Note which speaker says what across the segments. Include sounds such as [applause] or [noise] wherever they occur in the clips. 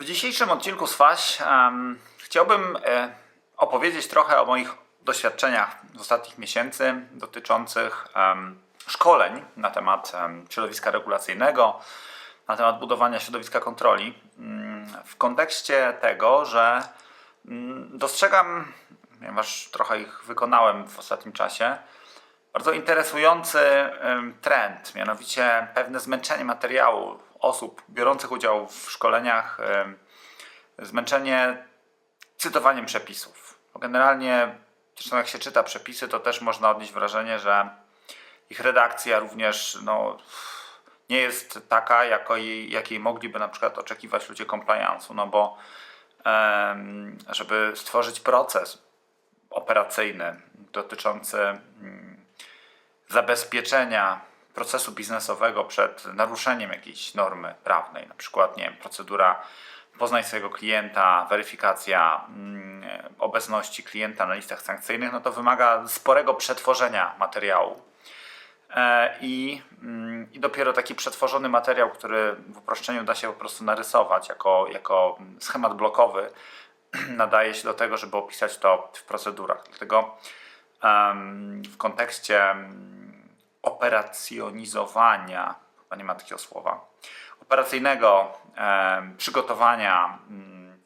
Speaker 1: W dzisiejszym odcinku z FAŚ em, chciałbym e, opowiedzieć trochę o moich doświadczeniach z ostatnich miesięcy dotyczących em, szkoleń na temat em, środowiska regulacyjnego, na temat budowania środowiska kontroli. mm, W kontekście tego, że mm, dostrzegam, ponieważ trochę ich wykonałem w ostatnim czasie, bardzo interesujący em, trend, mianowicie pewne zmęczenie materiału osób biorących udział w szkoleniach, zmęczenie cytowaniem przepisów. Generalnie, zresztą jak się czyta przepisy, to też można odnieść wrażenie, że ich redakcja również no, nie jest taka, jakiej, mogliby na przykład oczekiwać ludzie compliance'u, no bo żeby stworzyć proces operacyjny dotyczący mm, zabezpieczenia procesu biznesowego przed naruszeniem jakiejś normy prawnej, na przykład nie wiem, procedura poznaj swojego klienta, weryfikacja mm, obecności klienta na listach sankcyjnych, no to wymaga sporego przetworzenia materiału. E, I, mm, I dopiero taki przetworzony materiał, który w uproszczeniu da się po prostu narysować jako, jako schemat blokowy, [clears throat] nadaje się do tego, żeby opisać to w procedurach. Dlatego w kontekście operacjonizowania, chyba nie ma takiego słowa, operacyjnego em, przygotowania mm,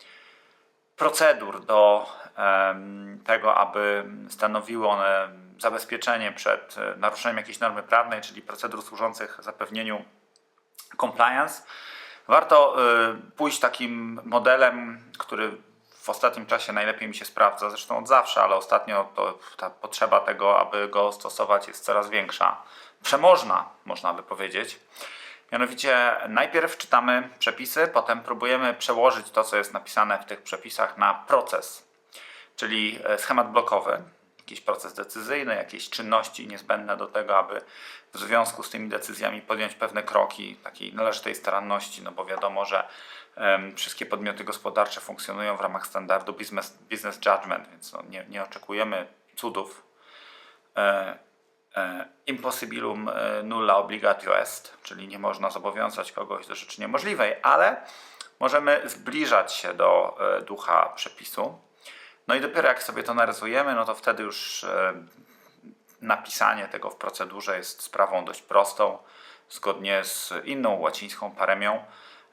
Speaker 1: procedur do em, tego, aby stanowiły one zabezpieczenie przed e, naruszeniem jakiejś normy prawnej, czyli procedur służących zapewnieniu compliance, warto y, pójść takim modelem, który w ostatnim czasie najlepiej mi się sprawdza, zresztą od zawsze, ale ostatnio to ta potrzeba tego, aby go stosować jest coraz większa. Przemożna, można by powiedzieć. Mianowicie najpierw czytamy przepisy, potem próbujemy przełożyć to, co jest napisane w tych przepisach na proces, czyli e, schemat blokowy, jakiś proces decyzyjny, jakieś czynności niezbędne do tego, aby w związku z tymi decyzjami podjąć pewne kroki takiej należytej staranności, no bo wiadomo, że em, wszystkie podmioty gospodarcze funkcjonują w ramach standardu business, business judgment, więc no, nie, nie oczekujemy cudów. E, e, impossibilum e, nulla obligatio est, czyli nie można zobowiązać kogoś do rzeczy niemożliwej, ale możemy zbliżać się do e, ducha przepisu. No i dopiero jak sobie to narysujemy, no to wtedy już e, napisanie tego w procedurze jest sprawą dość prostą, zgodnie z inną łacińską paremią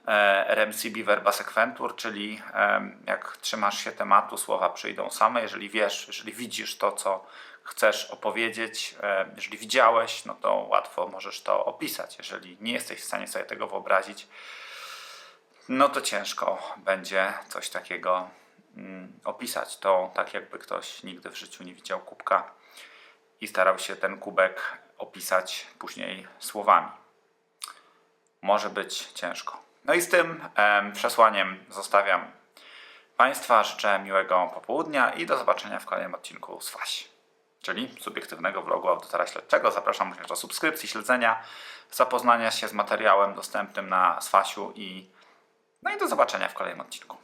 Speaker 1: e, rem sibi verba sequentur, czyli e, jak trzymasz się tematu, słowa przyjdą same. Jeżeli wiesz, jeżeli widzisz to, co chcesz opowiedzieć, jeżeli widziałeś, no to łatwo możesz to opisać. Jeżeli nie jesteś w stanie sobie tego wyobrazić, no to ciężko będzie coś takiego opisać. To tak jakby ktoś nigdy w życiu nie widział kubka i starał się ten kubek opisać później słowami. Może być ciężko. No i z tym em, przesłaniem zostawiam Państwa. Życzę miłego popołudnia i do zobaczenia w kolejnym odcinku z czyli subiektywnego vlogu audytora śledczego. Zapraszam również do subskrypcji, śledzenia, zapoznania się z materiałem dostępnym na Swasiu i no i do zobaczenia w kolejnym odcinku.